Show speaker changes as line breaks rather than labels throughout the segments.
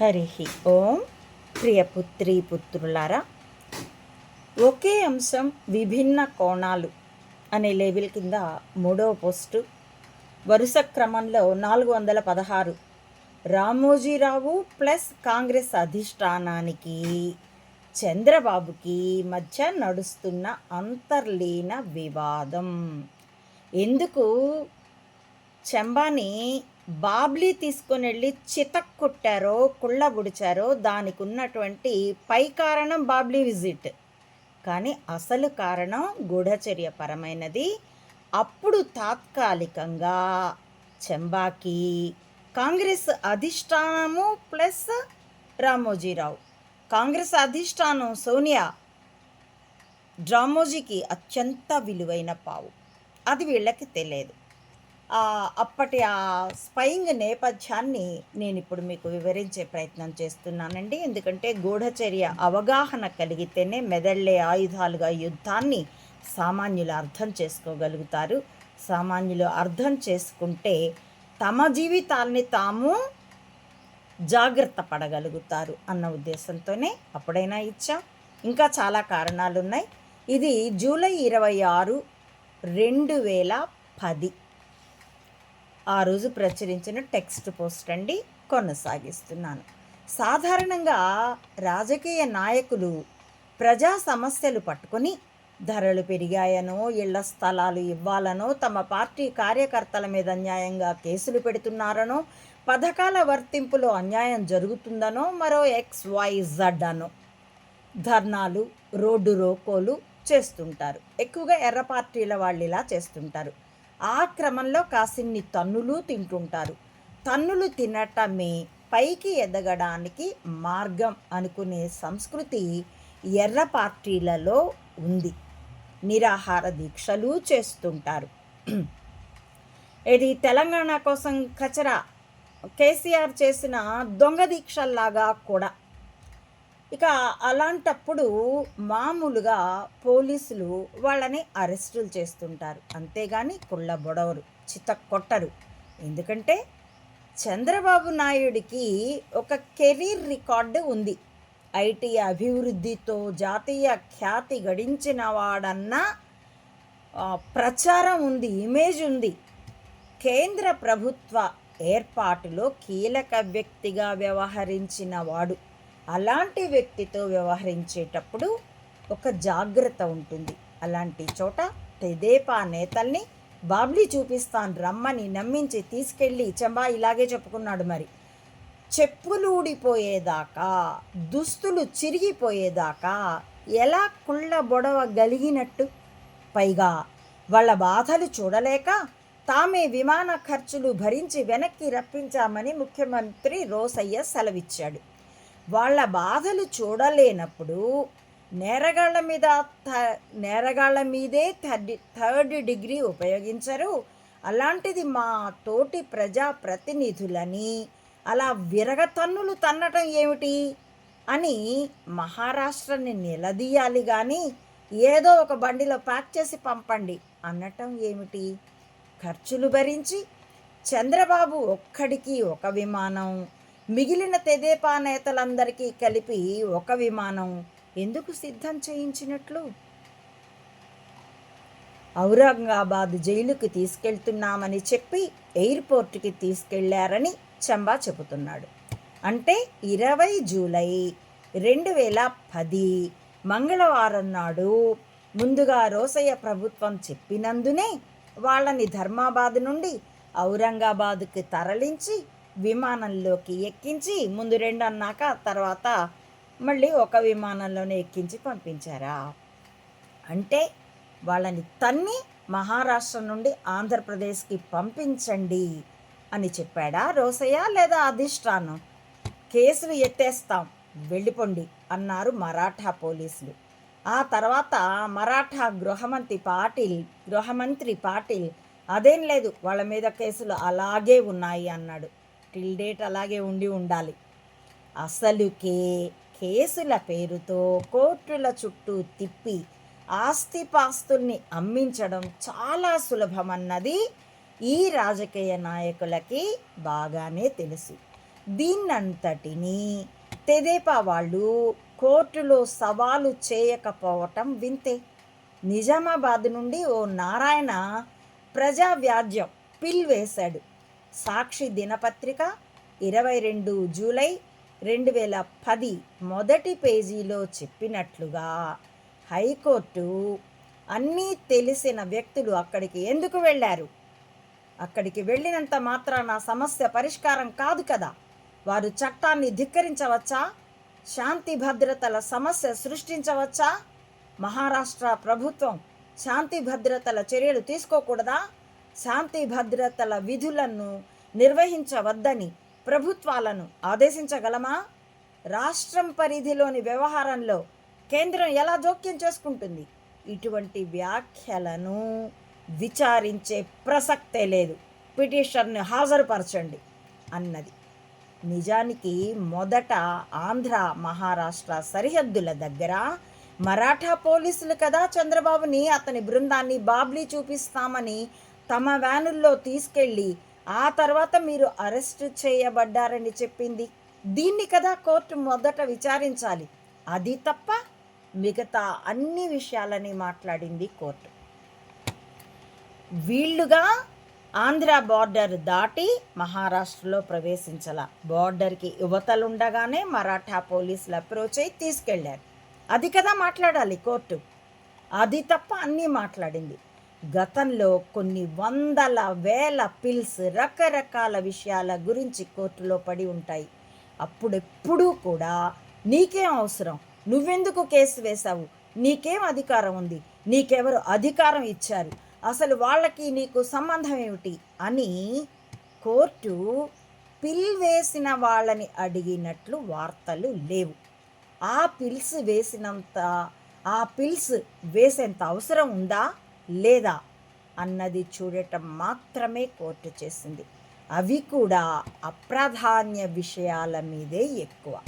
హరి ఓం ప్రియపుత్రి పుత్రులారా. ఒకే అంశం విభిన్న కోణాలు అనే లేబిల్ కింద మూడవ పోస్టు. వరుస క్రమంలో నాలుగు వందల పదహారు. రామోజీరావు ప్లస్ కాంగ్రెస్ అధిష్టానానికి చంద్రబాబుకి మధ్య నడుస్తున్న అంతర్లీన వివాదం. ఎందుకు? చెంబాని బాబ్లీ తీసుకొని వెళ్ళి చితక్ కొట్టారో కుళ్ళబుడిచారో దానికి ఉన్నటువంటి పై కారణం బాబ్లీ విజిట్. కానీ అసలు కారణం గూఢచర్య పరమైనది అప్పుడు తాత్కాలికంగా చెంబాకి కాంగ్రెస్ అధిష్టానము ప్లస్ రామోజీరావు. కాంగ్రెస్ అధిష్టానం సోనియా డ్రామోజీకి అత్యంత విలువైన పావు. అది వీళ్ళకి తెలియదు. అప్పటి ఆ స్పయింగ్ నేపథ్యాన్ని నేను ఇప్పుడు మీకు వివరించే ప్రయత్నం చేస్తున్నానండి. ఎందుకంటే గూఢచర్య అవగాహన కలిగితేనే మెదళ్ళే ఆయుధాలుగా యుద్ధాన్ని సామాన్యులు అర్థం చేసుకోగలుగుతారు. సామాన్యులు అర్థం చేసుకుంటే తమ జీవితాల్ని తాము జాగ్రత్త పడగలుగుతారు అన్న ఉద్దేశంతోనే అప్పుడైనా ఇచ్చాం. ఇంకా చాలా కారణాలు ఉన్నాయి ఇది జూలై ఇరవై ఆరు రెండు వేల పది. ఆ రోజు ప్రచురించిన టెక్స్ట్ పోస్ట్ అండి కొనసాగిస్తున్నాను. సాధారణంగా రాజకీయ నాయకులు ప్రజా సమస్యలు పట్టుకొని ధరలు పెరిగాయనో ఇళ్ళ స్థలాలు ఇవ్వాలనో తమ పార్టీ కార్యకర్తల మీద అన్యాయంగా కేసులు పెడుతున్నారనో పథకాల వర్తింపులో అన్యాయం జరుగుతుందనో మరో ఎక్స్ వై జడ్ అనో ధర్నాలు రోడ్డు రోకోలు చేస్తుంటారు. ఎక్కువగా ఎర్ర పార్టీల వాళ్ళు ఇలా చేస్తుంటారు. ఆ క్రమంలో కాసిన్ని తన్నులు తింటుంటారు. తన్నులు తినటమే పైకి ఎదగడానికి మార్గం అనుకునే సంస్కృతి ఎర్ర పార్టీలలో ఉంది. నిరాహార దీక్షలు చేస్తుంటారు. ఇది తెలంగాణ కోసం కచరా. కేసీఆర్ చేసిన దొంగ దీక్షల్లాగా కూడా ఇక అలాంటప్పుడు మామూలుగా పోలీసులు వాళ్ళని అరెస్టులు చేస్తుంటారు. అంతేగాని కుళ్ళ బొడవరు చిత కొట్టరు. ఎందుకంటే చంద్రబాబు నాయుడికి ఒక కెరీర్ రికార్డు ఉంది. ఐటీ అభివృద్ధితో జాతీయ ఖ్యాతి గడించిన వాడన్న ప్రచారం ఉంది ఇమేజ్ ఉంది. కేంద్ర ప్రభుత్వ ఏర్పాటులో కీలక వ్యక్తిగా వ్యవహరించిన వాడు. అలాంటి వ్యక్తితో వ్యవహరించేటప్పుడు ఒక జాగ్రత్త ఉంటుంది. అలాంటి చోట తెదేపా నేతల్ని బాబ్లీ చూపిస్తాను రమ్మని నమ్మించి తీసుకెళ్ళి చెంబా ఇలాగే చెప్పుకున్నాడు మరి. చెప్పులు ఊడిపోయేదాకా దుస్తులు చిరిగిపోయేదాకా ఎలా కుళ్ళ బొడవ గలిగినట్టు? పైగా వాళ్ళ బాధలు చూడలేక తామే విమాన ఖర్చులు భరించి వెనక్కి రప్పించామని ముఖ్యమంత్రి రోసయ్య సెలవిచ్చాడు. వాళ్ళ బాధలు చూడలేనప్పుడు నేరగాళ్ళ మీద త నేరగాళ్ళ మీదే థర్డ్ థర్డ్ డిగ్రీ ఉపయోగించరు. అలాంటిది మా తోటి ప్రజా ప్రతినిధులని అలా విరగతన్నులు తన్నటం ఏమిటి అని మహారాష్ట్రని నిలదీయాలి కానీ ఏదో ఒక బండిలో ప్యాక్ చేసి పంపండి అనటం ఏమిటి? ఖర్చులు భరించి చంద్రబాబు ఒక్కడికి ఒక విమానం మిగిలిన తెదేపా నేతలందరికీ కలిపి ఒక విమానం ఎందుకు సిద్ధం చేయించినట్లు? ఔరంగాబాద్ జైలుకి తీసుకెళ్తున్నామని చెప్పి ఎయిర్పోర్ట్కి తీసుకెళ్ళారని చంబా చెబుతున్నాడు. అంటే ఇరవై జూలై రెండు వేల పది మంగళవారం నాడు ముందుగా రోసయ్య ప్రభుత్వం చెప్పినందునే వాళ్ళని ధర్మాబాద్ నుండి ఔరంగాబాద్కి తరలించి విమానంలోకి ఎక్కించి ముందు రెండు అన్నాక తర్వాత మళ్ళీ ఒక విమానంలోనే ఎక్కించి పంపించారా? అంటే వాళ్ళని తన్ని మహారాష్ట్ర నుండి ఆంధ్రప్రదేశ్కి పంపించండి అని చెప్పాడా రోసయ్య లేదా అధిష్టానం? కేసులు ఎత్తేస్తాం వెళ్ళిపోండి అన్నారు మరాఠా పోలీసులు. ఆ తర్వాత మరాఠా గృహమంత్రి పాటిల్ గృహమంత్రి పాటిల్ అదేం లేదు వాళ్ళ మీద కేసులు అలాగే ఉన్నాయి అన్నాడు. టిల్ డేట్ అలాగే ఉండి ఉండాలి. అసలుకే కేసుల పేరుతో కోర్టుల చుట్టూ తిప్పి ఆస్తిపాస్తుల్ని అమ్మించడం చాలా సులభమన్నది ఈ రాజకీయ నాయకులకి బాగానే తెలుసు. దీన్నంతటినీ తెదేపా వాళ్ళు కోర్టులో సవాలు చేయకపోవటం వింతే. నిజామాబాద్ నుండి ఓ నారాయణ ప్రజా వ్యాజ్యం పిల్ వేశాడు. సాక్షి దినపత్రిక ఇరవై రెండు జూలై రెండు వేల పది మొదటి పేజీలో చెప్పినట్లుగా హైకోర్టు అన్నీ తెలిసిన వ్యక్తులు అక్కడికి ఎందుకు వెళ్ళారు? అక్కడికి వెళ్ళినంత మాత్రాన సమస్య పరిష్కారం కాదు కదా. వారు చట్టాన్ని ధిక్కరించవచ్చా? శాంతి భద్రతల సమస్య సృష్టించవచ్చా? మహారాష్ట్ర ప్రభుత్వం శాంతి భద్రతల చర్యలు తీసుకోకూడదా? శాంతి భద్రతల విధులను నిర్వహించవద్దని ప్రభుత్వాలను ఆదేశించగలమా? రాష్ట్రం పరిధిలోని వ్యవహారంలో కేంద్రం ఎలా జోక్యం చేసుకుంటుంది? ఇటువంటి వ్యాఖ్యలను విచారించే ప్రసక్తే లేదు. పిటిషన్ను హాజరుపరచండి అన్నది. నిజానికి మొదట ఆంధ్ర మహారాష్ట్ర సరిహద్దుల దగ్గర మరాఠా పోలీసులు కదా చంద్రబాబుని అతని బృందాన్ని బాబ్లీ చూపిస్తామని తమ వ్యానుల్లో తీసుకెళ్ళి ఆ తర్వాత మీరు అరెస్ట్ చేయబడ్డారని చెప్పింది. దీన్ని కదా కోర్టు మొదట విచారించాలి. అది తప్ప మిగతా అన్ని విషయాలని మాట్లాడింది కోర్టు. వీళ్ళుగా ఆంధ్ర బార్డర్ దాటి మహారాష్ట్రలో ప్రవేశించాల. బార్డర్కి యువతలుండగానే మరాఠా పోలీసులు అప్రోచ్ అయి తీసుకెళ్ళారు. అది కదా మాట్లాడాలి కోర్టు. అది తప్ప అన్నీ మాట్లాడింది. గతంలో కొన్ని వందల వేల పిల్స్ రకరకాల విషయాల గురించి కోర్టులో పడి ఉంటాయి. అప్పుడెప్పుడూ కూడా నీకేం అవసరం? నువ్వెందుకు కేసు వేశావు? నీకేం అధికారం ఉంది? నీకెవరు అధికారం ఇచ్చారు? అసలు వాళ్ళకి నీకు సంబంధం ఏమిటి? అని కోర్టు పిల్ వేసిన వాళ్ళని అడిగినట్లు వార్తలు లేవు. ఆ పిల్స్ వేసినంత ఆ పిల్స్ వేసేంత అవసరం ఉందా? లేదా అన్నది చూడటం మాత్రమే కోర్టు చేసింది. అవి కూడా అప్రాధాన్య విషయాల మీదే ఎక్కువ.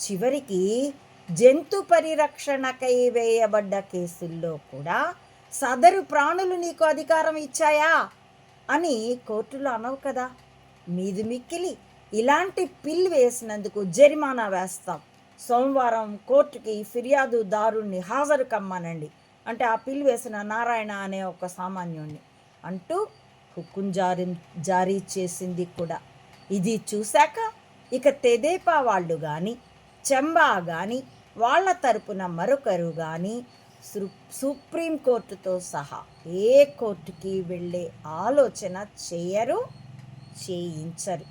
చివరికి జంతు పరిరక్షణకై వేయబడ్డ కేసుల్లో కూడా సదరు ప్రాణులు నీకు అధికారం ఇచ్చాయా అని కోర్టులో అనవు కదా. మీది మిక్కిలి. ఇలాంటి పిల్ వేసినందుకు జరిమానా వేస్తాం. సోమవారం కోర్టుకి ఫిర్యాదుదారుణ్ణి హాజరు కమ్మనండి. అంటే ఆ పిల్ వేసిన నారాయణ అనే ఒక సామాన్యుణ్ణి అంటూ హుకుం జారీ జారీ చేసింది కూడా. ఇది చూశాక ఇక తెదేపా వాళ్ళు కానీ చెంబా కానీ వాళ్ళ తరపున మరొకరు కానీ సుప్రీంకోర్టుతో సహా ఏ కోర్టుకి వెళ్ళే ఆలోచన చేయరు చేయించరు.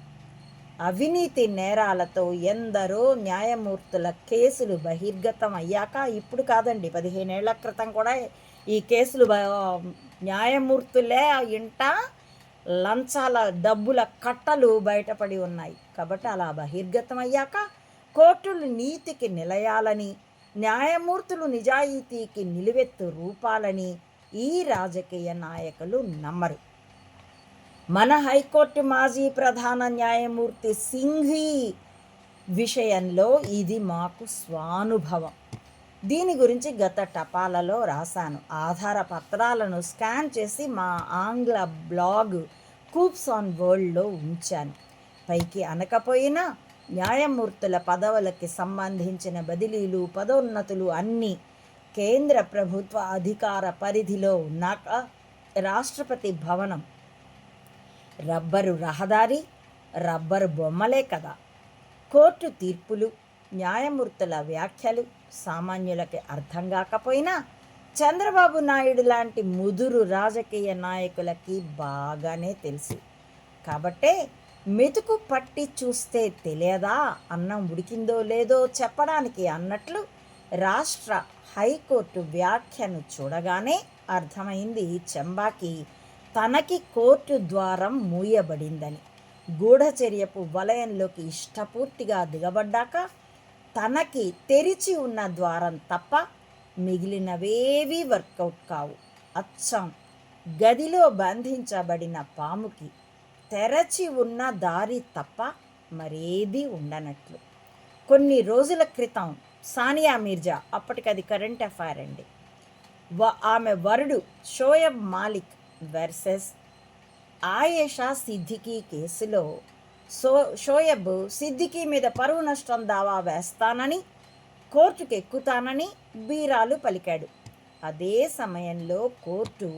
అవినీతి నేరాలతో ఎందరో న్యాయమూర్తుల కేసులు బహిర్గతం అయ్యాక ఇప్పుడు కాదండి పదిహేనేళ్ళ క్రితం కూడా ఈ కేసులు న్యాయమూర్తులే ఇంట లంచాల డబ్బుల కట్టలు బయటపడి ఉన్నాయి. కాబట్టి అలా బహిర్గతం అయ్యాక కోర్టులు నీతికి నిలయాలని న్యాయమూర్తులు నిజాయితీకి నిలువెత్తు రూపాలని ఈ రాజకీయ నాయకులు నమ్మరు. మన హైకోర్టు మాజీ ప్రధాన న్యాయమూర్తి సింఘీ విషయంలో ఇది మాకు స్వానుభవం. దీని గురించి గత టపాలలో రాశాను. ఆధార పత్రాలను స్కాన్ చేసి మా ఆంగ్ల బ్లాగ్ కూప్స్ ఆన్ వరల్డ్లో ఉంచాను. పైకి అనకపోయినా న్యాయమూర్తుల పదవులకి సంబంధించిన బదిలీలు పదోన్నతులు అన్నీ కేంద్ర ప్రభుత్వ అధికార పరిధిలో ఉన్నాక రాష్ట్రపతి భవనం రబ్బరు రహదారి రబ్బరు బొమ్మలే కదా. కోర్టు తీర్పులు న్యాయమూర్తుల వ్యాఖ్యలు సామాన్యులకి అర్థం కాకపోయినా చంద్రబాబు నాయుడు లాంటి ముదురు రాజకీయ నాయకులకి బాగానే తెలుసు. కాబట్టే మెతుకు పట్టి చూస్తే తెలియదా అన్నం ఉడికిందో లేదో చెప్పడానికి అన్నట్లు రాష్ట్ర హైకోర్టు వ్యాఖ్యను చూడగానే అర్థమైంది చెంబాకి తనకి కోర్టు ద్వారం మూయబడిందని గూఢచర్యపు వలయంలోకి ఇష్టపూర్తిగా దిగబడ్డాక తనకి తెరిచి ఉన్న ద్వారం తప్ప మిగిలినవేవీ వర్కౌట్ కావు. అచ్చం! గదిలో బంధించబడిన పాముకి తెరచి ఉన్న దారి తప్ప మరేదీ ఉండనట్లు. కొన్ని రోజుల క్రితం సానియా మీర్జా అప్పటికది కరెంట్ అఫైర్ అండి. ఆమె వరుడు షోయబ్ మాలిక్ వర్సెస్ ఆయేషా సిద్దికీ కేసులో సో షోయబ్ సిద్దికీ మీద పరువు నష్టం దావా వేస్తానని కోర్టుకు ఎక్కుతానని బీరాలు పలికాడు. అదే సమయంలో కోర్టు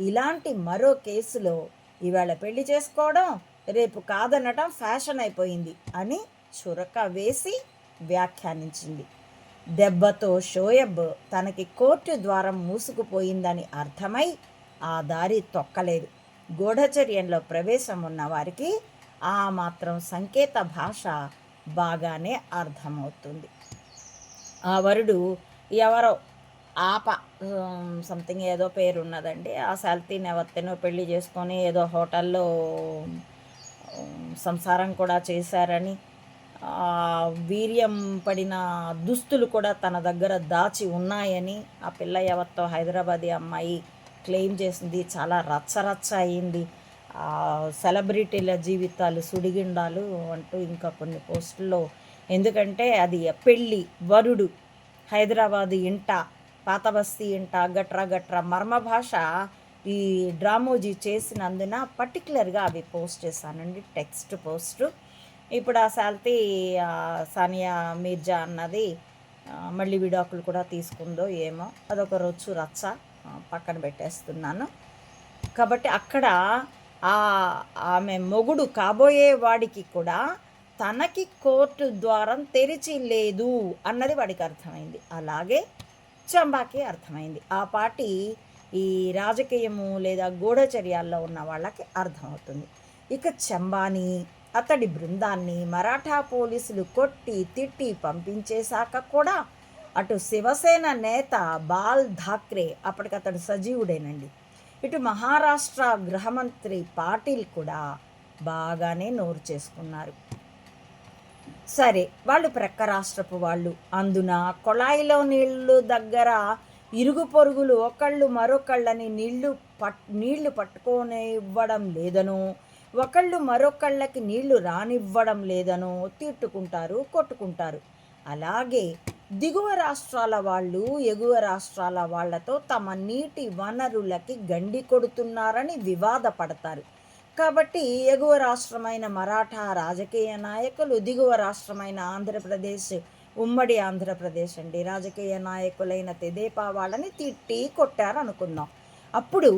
ఇలాంటి మరో కేసులో ఇవాళ పెళ్ళి చేసుకోవడం రేపు కాదనటం ఫ్యాషన్ అయిపోయింది అని చురక వేసి వ్యాఖ్యానించింది. దెబ్బతో షోయబ్ తనకి కోర్టు ద్వారం మూసుకుపోయిందని అర్థమై ఆ దారి తొక్కలేదు. గూఢచర్యంలో ప్రవేశం ఉన్న వారికి ఆ మాత్రం సంకేత భాష బాగానే అర్థమవుతుంది. ఆ వరుడు ఎవరో ఆప సంథింగ్ ఏదో పేరు ఉన్నదండి ఆ సల్తీని ఎవరితేనో పెళ్ళి చేసుకొని ఏదో హోటల్లో సంసారం కూడా చేశారని వీర్యం పడిన దుస్తులు కూడా తన దగ్గర దాచి ఉన్నాయని ఆ పిల్ల ఎవరితో హైదరాబాదీ అమ్మాయి క్లెయిమ్ చేసింది. చాలా రచ్చరచ్చ అయింది. సెలబ్రిటీల జీవితాలు సుడిగిండాలు అంటూ ఇంకా కొన్ని పోస్టుల్లో. ఎందుకంటే అది పెళ్ళి వరుడు హైదరాబాద్ ఇంట పాత బస్తీ ఇంట గట్రా గట్రా మర్మ భాష ఈ డ్రామోజీ చేసినందున పర్టికులర్గా అవి పోస్ట్ చేశానండి. Text post. ఇప్పుడు ఆ శాల్తీ సానియా మీర్జా అన్నది మళ్ళీ విడాకులు కూడా తీసుకుందో ఏమో. అదొక రొచ్చు రచ్చ. పక్కన పెట్టేస్తున్నాను. కాబట్టి అక్కడ ఆ ఆమె మొగుడు కాబోయే వాడికి కూడా తనకి కోర్టు ద్వారం తెరిచి లేదు అన్నది వాడికి అర్థమైంది. అలాగే చంబాకి అర్థమైంది. ఆ పార్టీ ఈ రాజకీయము లేదా గూఢచర్యాల్లో ఉన్న వాళ్ళకి అర్థమవుతుంది. ఇక చంబాని అతడి బృందాన్ని మరాఠా పోలీసులు కొట్టి తిట్టి పంపించేశాక కూడా అటు శివసేన నేత బాల్ ఠాక్రే అప్పటికతడు సజీవుడేనండి. ఇటు మహారాష్ట్ర గృహమంత్రి పాటిల్ కూడా బాగానే నోరు చేసుకున్నారు. సరే వాళ్ళు ప్రక్క రాష్ట్రపు వాళ్ళు. అందున కొళాయిలో నీళ్ళు దగ్గర ఇరుగు పొరుగులు ఒకళ్ళు మరొకళ్ళని నీళ్ళు పట్ నీళ్ళు పట్టుకొని ఇవ్వడం లేదనో ఒకళ్ళు మరొకళ్ళకి నీళ్ళు రానివ్వడం లేదనో తిట్టుకుంటారు కొట్టుకుంటారు. అలాగే దిగువ రాష్ట్రాల వాళ్ళు ఎగువ రాష్ట్రాల వాళ్ళతో తమ నీటి వనరులకి గండి కొడుతున్నారని వివాదపడతారు. కాబట్టి ఎగువ రాష్ట్రమైన మరాఠా రాజకీయ నాయకులు దిగువ రాష్ట్రమైన ఆంధ్రప్రదేశ్ ఉమ్మడి ఆంధ్రప్రదేశ్ అండి రాజకీయ నాయకులైన తెదేపా వాళ్ళని తిట్టి కొట్టారు అనుకుందాం అప్పుడు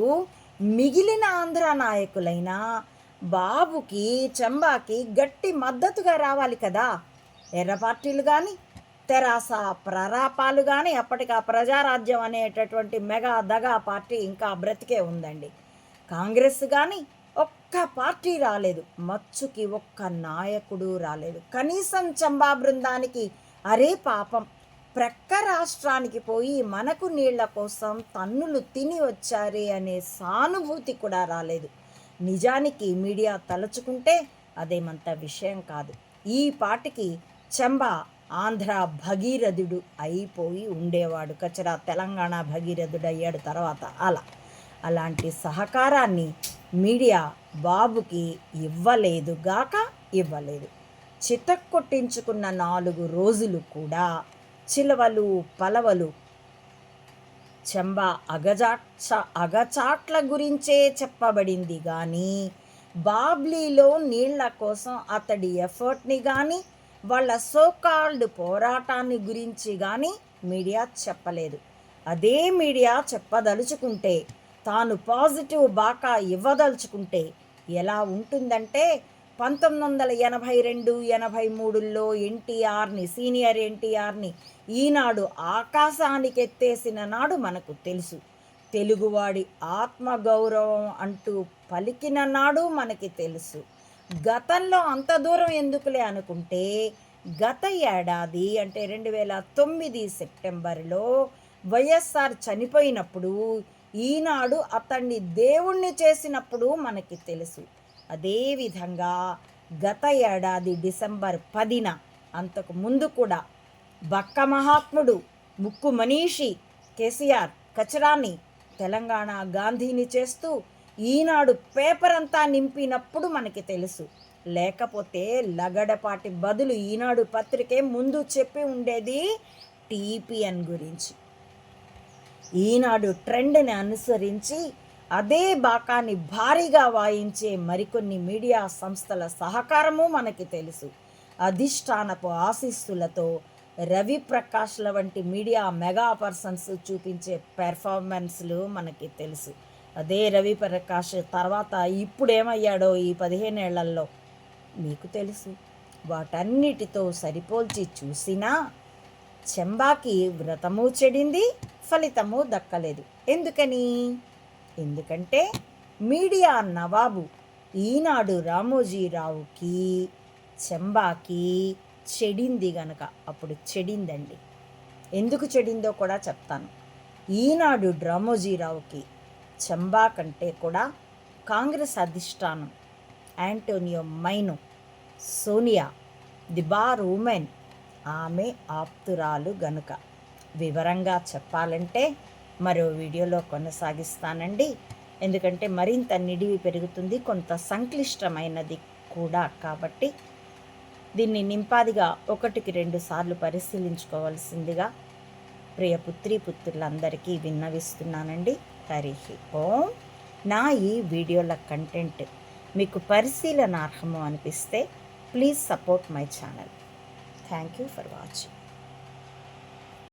మిగిలిన ఆంధ్ర నాయకులైన బాబుకి చంబాకి గట్టి మద్దతుగా రావాలి కదా. ఎర్ర పార్టీలు కానీ తెరాస ప్రరాపాలు కానీ అప్పటికి ఆ ప్రజారాజ్యం అనేటటువంటి మెగా దగా పార్టీ ఇంకా బ్రతికే ఉందండి. కాంగ్రెస్ కానీ ఒక్క పార్టీ రాలేదు. మచ్చుకి ఒక్క నాయకుడు రాలేదు. కనీసం చంబా బృందానికి అరే పాపం ప్రక్క రాష్ట్రానికి పోయి మనకు నీళ్ళ కోసం తన్నులు తిని వచ్చారే అనే సానుభూతి కూడా రాలేదు. నిజానికి మీడియా తలుచుకుంటే అదేమంత విషయం కాదు. ఈ పాటికి చంబా ఆంధ్ర భగీరథుడు అయిపోయి ఉండేవాడు. కచరా తెలంగాణ భగీరథుడు అయ్యాడు తర్వాత అలా. అలాంటి సహకారాన్ని మీడియా బాబుకి ఇవ్వలేదు గాక ఇవ్వలేదు. చితక్కొట్టించుకున్న నాలుగు రోజులు కూడా చిలవలు పలవలు చెంబ అగజాట్చ అగచాట్ల గురించే చెప్పబడింది కానీ బాబ్లీలో నీళ్ళ కోసం అతడి ఎఫర్ట్ని కానీ వాళ్ళ సోకాల్డ్ పోరాటాన్ని గురించి కానీ మీడియా చెప్పలేదు. అదే మీడియా చెప్పదలుచుకుంటే తాను పాజిటివ్ బాకా ఇవ్వదలుచుకుంటే ఎలా ఉంటుందంటే పంతొమ్మిది వందల ఎనభై రెండు ఎనభై మూడుల్లో ఎన్టీఆర్ని సీనియర్ ఎన్టీఆర్ని ఈనాడు ఆకాశానికి ఎత్తేసిన నాడు మనకు తెలుసు. తెలుగువాడి ఆత్మగౌరవం అంటూ పలికిన నాడు మనకి తెలుసు. గతంలో అంత దూరం ఎందుకులే అనుకుంటే గత ఏడాది అంటే రెండు వేల తొమ్మిది సెప్టెంబర్లో వైఎస్ఆర్ చనిపోయినప్పుడు ఈనాడు అతన్ని దేవుణ్ణి చేసినప్పుడు మనకి తెలుసు. అదేవిధంగా గత ఏడాది డిసెంబర్ పదిన అంతకు ముందు కూడా బక్క మహాత్ముడు ముక్కు మనీషి కేసీఆర్ కచరాన్ని తెలంగాణ గాంధీని చేస్తూ ఈనాడు పేపర్ అంతా నింపినప్పుడు మనకి తెలుసు. లేకపోతే లగడపాటి బదులు ఈనాడు పత్రికే ముందు చెప్పి ఉండేది టీపీఎన్ గురించి. ఈనాడు ట్రెండ్ని అనుసరించి అదే బాకాన్ని భారీగా వాయించే మరికొన్ని మీడియా సంస్థల సహకారము మనకి తెలుసు. అధిష్టానపు ఆశీస్సులతో రవి ప్రకాష్ల వంటి మీడియా మెగా పర్సన్స్ చూపించే పెర్ఫార్మెన్స్లు మనకి తెలుసు. అదే రవి ప్రకాష్ తర్వాత ఇప్పుడు ఏమయ్యాడో ఈ పదిహేనేళ్ళలో? మీకు తెలుసు. వాటన్నిటితో సరిపోల్చి చూసినా చెంబాకి వ్రతము చెడింది ఫలితము దక్కలేదు. ఎందుకని? ఎందుకంటే మీడియా నవాబు ఈనాడు రామోజీరావుకి చెంబాకి చెడింది గనక. అప్పుడు చెడిందండి. ఎందుకు చెడిందో కూడా చెప్తాను. ఈనాడు రామోజీరావుకి చంబా కంటే కూడా కాంగ్రెస్ అధిష్టానం Antonio Maino Sonia the bar women ఆమె ఆప్తురాలు గనుక. వివరంగా చెప్పాలంటే మరో వీడియోలో కొనసాగిస్తానండి. ఎందుకంటే మరింత నిడివి పెరుగుతుంది కొంత సంక్లిష్టమైనది కూడా కాబట్టి దీన్ని నింపాదిగా ఒకటికి రెండు సార్లు పరిశీలించుకోవాల్సిందిగా ప్రియ పుత్రి పుత్రులందరికీ విన్నవిస్తున్నానండి. హరి ఓం. నా ఈ వీడియోల కంటెంట్ మీకు పరిశీలనార్హము అనిపిస్తే please support my channel. Thank you for watching.